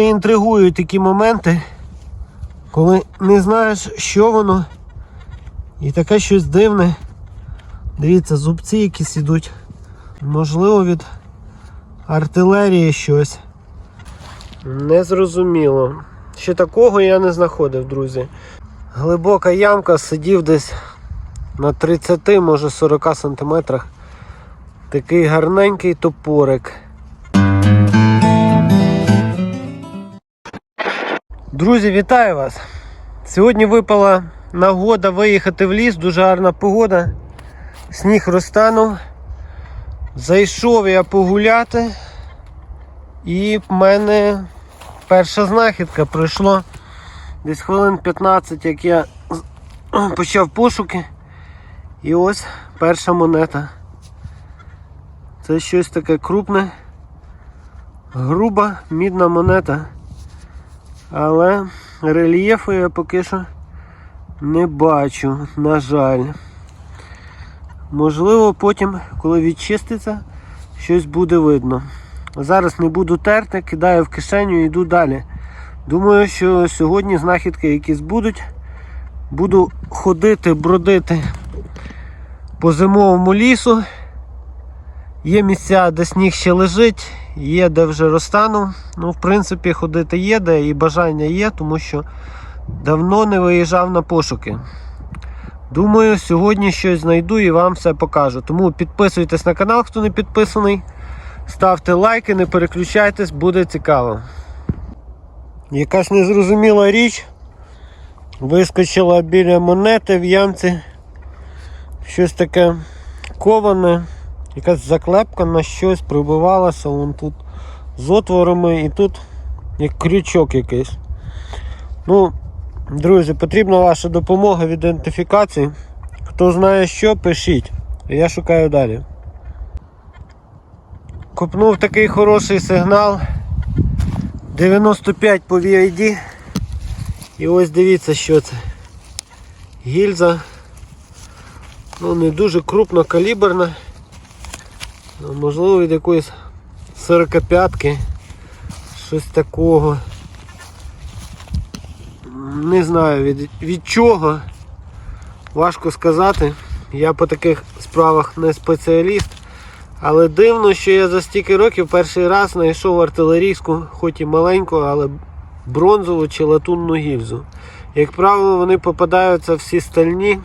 Інтригують такі моменти, коли не знаєш, що воно, і таке щось дивне. Дивіться, зубці якісь ідуть. Можливо, від артилерії щось. Незрозуміло. Ще такого я не знаходив, друзі. Глибока ямка сидів десь на 30, може 40 сантиметрах. Такий гарненький топорик. Друзі, вітаю вас! Сьогодні випала нагода виїхати в ліс, дуже гарна погода. Сніг розтанув. Зайшов я погуляти. І в мене перша знахідка пройшло десь хвилин 15, як я почав пошуки. І ось перша монета. Це щось таке крупне, груба мідна монета. Але рельєфу я поки що не бачу, на жаль. Можливо, потім, коли відчиститься, щось буде видно. Зараз не буду терти, кидаю в кишеню і йду далі. Думаю, що сьогодні знахідки якісь будуть. Буду ходити, бродити по зимовому лісу. Є місця, де сніг ще лежить, є де вже розтанув. Ну, в принципі, ходити є де і бажання є, тому що давно не виїжджав на пошуки. Думаю, сьогодні щось знайду і вам все покажу. Тому підписуйтесь на канал, хто не підписаний. Ставте лайки, не переключайтесь, буде цікаво. Якась незрозуміла річ вискочила біля монети в ямці. Щось таке коване, якась заклепка на щось прибивалася вон тут з отворами і тут як крючок якийсь. Ну, друзі, потрібна ваша допомога в ідентифікації. Хто знає що, пишіть. Я шукаю далі. Купнув такий хороший сигнал. 95 по VID. І ось дивіться, що це. Гільза. Ну, не дуже крупно каліберна. Ну, можливо від якоїсь 45-ки. Щось такого. Не знаю від, від чого. Важко сказати. Я по таких справах не спеціаліст. Але дивно, що я за стільки років перший раз знайшов артилерійську, хоч і маленьку, але бронзову чи латунну гільзу. Як правило, вони попадаються всі стальні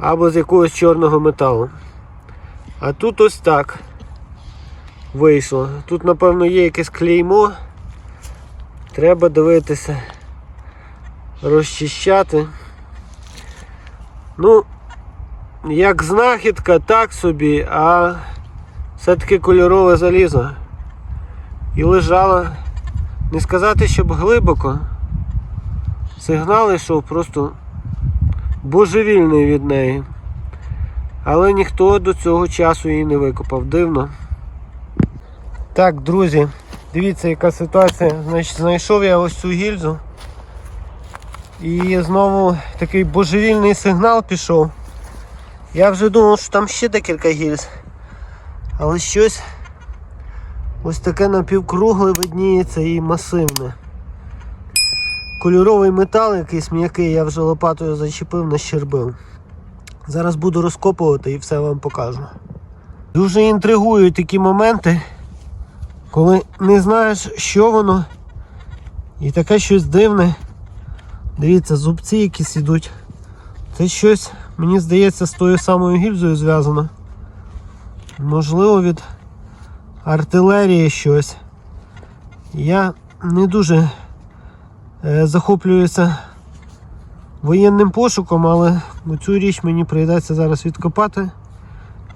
або з якогось чорного металу. А тут ось так вийшло. Тут, напевно, є якесь клеймо. Треба дивитися, розчищати. Ну, як знахідка, так собі, а все-таки кольорове залізо. І лежала, не сказати, щоб глибоко. Сигнал йшов просто божевільний від неї. Але ніхто до цього часу її не викопав. Дивно. Так, друзі, дивіться, яка ситуація. Значить, знайшов я ось цю гільзу. І знову такий божевільний сигнал пішов. Я вже думав, що там ще декілька гільз. Але щось ось таке напівкругле видніється і масивне. Кольоровий метал якийсь м'який, я вже лопатою зачепив, нащербив. Зараз буду розкопувати і все вам покажу. Дуже інтригують такі моменти, коли не знаєш, що воно, і таке щось дивне. Дивіться, зубці якісь ідуть. Це щось, мені здається, з тою самою гільзою зв'язано. Можливо, від артилерії щось. Я не дуже е, захоплююся воєнним пошуком, але цю річ мені прийдеться зараз відкопати,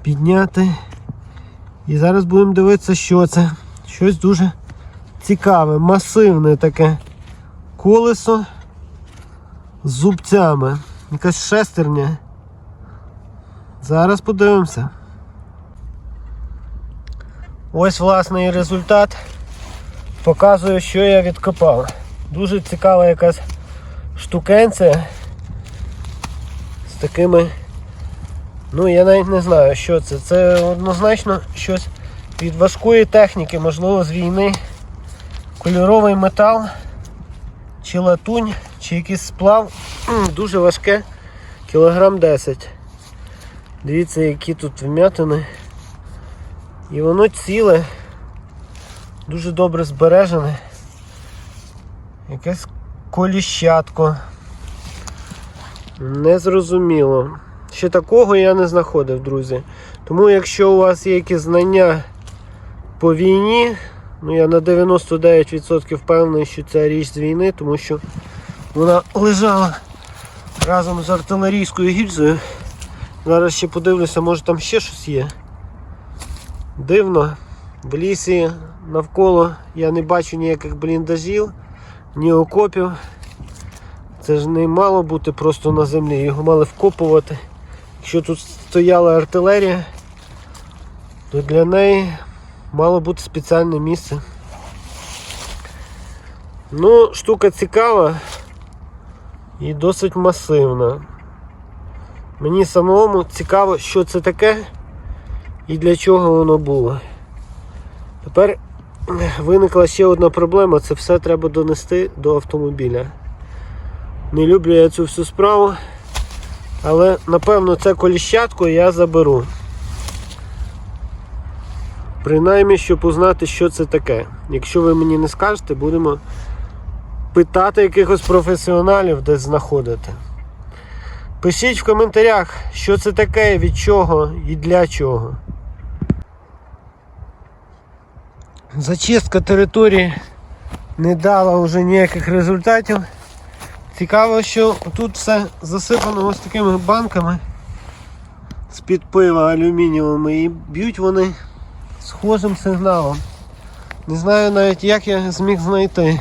підняти. І зараз будемо дивитися, що це. Щось дуже цікаве, масивне таке колесо з зубцями. Якась шестерня. Зараз подивимося. Ось власне і результат. Показую, що я відкопав. Дуже цікава якась штукенція з такими. Ну я навіть не знаю, що це. Це однозначно щось від важкої техніки, можливо, з війни. кольоровий метал, чи латунь, чи якийсь сплав. Дуже важке, кілограм 10. Дивіться, які тут вм'ятини. І воно ціле, дуже добре збережене. Якесь коліщатко. Незрозуміло. Ще такого я не знаходив, друзі. Тому якщо у вас є якісь знання по війні, ну я на 99% впевнений, що це річ з війни, тому що вона лежала разом з артилерійською гільзою. Зараз ще подивлюся, може там ще щось є. Дивно. В лісі навколо я не бачу ніяких бліндажів, ні окопів. Це ж не мало бути просто на землі, його мали вкопувати. Якщо тут стояла артилерія, то для неї мало бути спеціальне місце. Ну, штука цікава і досить масивна. Мені самому цікаво, що це таке і для чого воно було. Тепер виникла ще одна проблема, це все треба донести до автомобіля. Не люблю я цю всю справу, але напевно це коліщатко я заберу. Принаймні, щоб узнати, що це таке. Якщо ви мені не скажете, будемо питати якихось професіоналів, де знаходити. Пишіть в коментарях, що це таке, від чого і для чого. Зачистка території не дала вже ніяких результатів. Цікаво, що тут все засипано ось такими банками з-під пива алюмінієвими і б'ють вони схожим сигналом. Не знаю навіть як я зміг знайти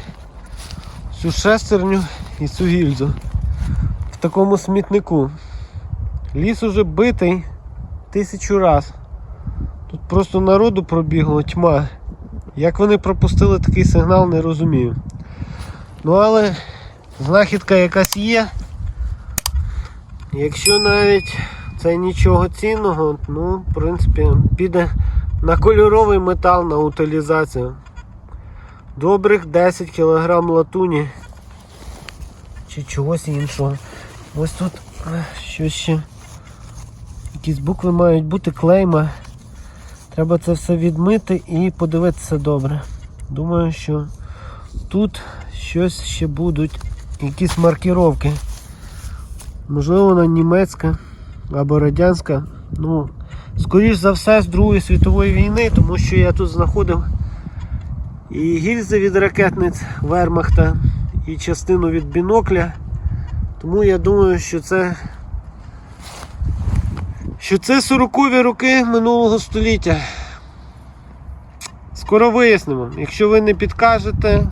цю шестерню і цю гільзу в такому смітнику. Ліс уже битий тисячу раз. Тут просто народу пробігло тьма. Як вони пропустили такий сигнал, не розумію. Ну але знахідка якась є. Якщо навіть це нічого цінного, ну, в принципі, піде на кольоровий метал на утилізацію. Добрих 10 кг латуні чи чогось іншого. Ось тут е, щось ще. Якісь букви мають бути клейма. Треба це все відмити і подивитися добре. Думаю, що тут щось ще будуть, якісь маркіровки. Можливо, вона німецька або радянська. Ну, скоріш за все з Другої світової війни, тому що я тут знаходив і гільзи від ракетниць Вермахта, і частину від бінокля. Тому я думаю, що це що це 40-ві роки минулого століття. Скоро вияснимо. Якщо ви не підкажете,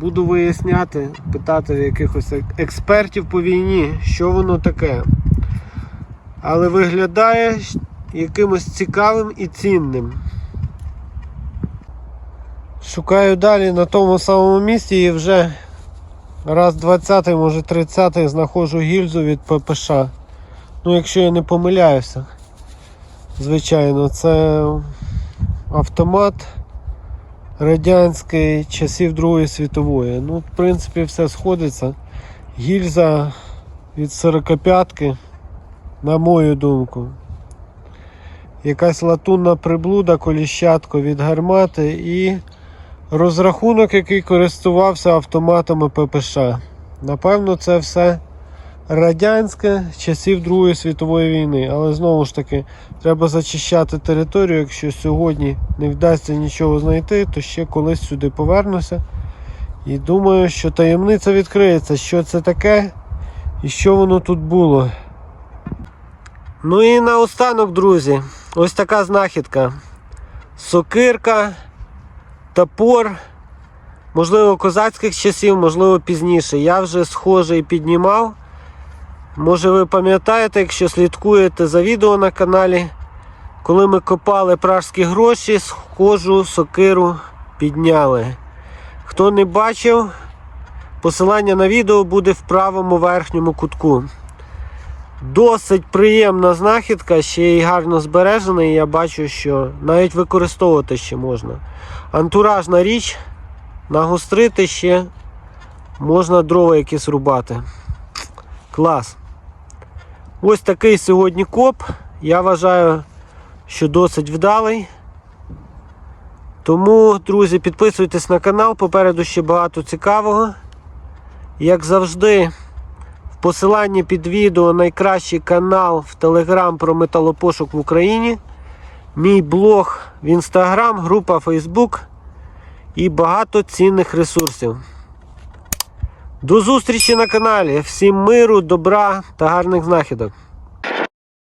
буду виясняти, питати якихось експертів по війні, що воно таке. Але виглядає якимось цікавим і цінним. Шукаю далі на тому самому місці і вже раз 20, може 30 знаходжу гільзу від ППШ. Ну, якщо я не помиляюся. Звичайно, це автомат радянський часів Другої світової. Ну, в принципі, все сходиться. Гільза від 45-ки, на мою думку. Якась латунна приблуда, коліщатко від гармати і розрахунок, який користувався автоматами ППШ. Напевно, це все радянське часів Другої світової війни. Але знову ж таки, треба зачищати територію. Якщо сьогодні не вдасться нічого знайти, то ще колись сюди повернуся. І думаю, що таємниця відкриється, що це таке і що воно тут було. Ну і наостанок, друзі, ось така знахідка. Сокирка, топор. Можливо, козацьких часів, можливо, пізніше. Я вже схожий піднімав. Може ви пам'ятаєте, якщо слідкуєте за відео на каналі, коли ми копали пражські гроші, схожу сокиру підняли. Хто не бачив, посилання на відео буде в правому верхньому кутку. Досить приємна знахідка, ще й гарно збережена, і я бачу, що навіть використовувати ще можна. Антуражна річ, нагострити ще можна дрова якісь рубати. Клас. Ось такий сьогодні коп. Я вважаю, що досить вдалий. Тому, друзі, підписуйтесь на канал, попереду ще багато цікавого. Як завжди, в посиланні під відео найкращий канал в Телеграм про металопошук в Україні. Мій блог в Інстаграм, група Фейсбук і багато цінних ресурсів. До зустрічі на каналі. Всім миру, добра та гарних знахідок.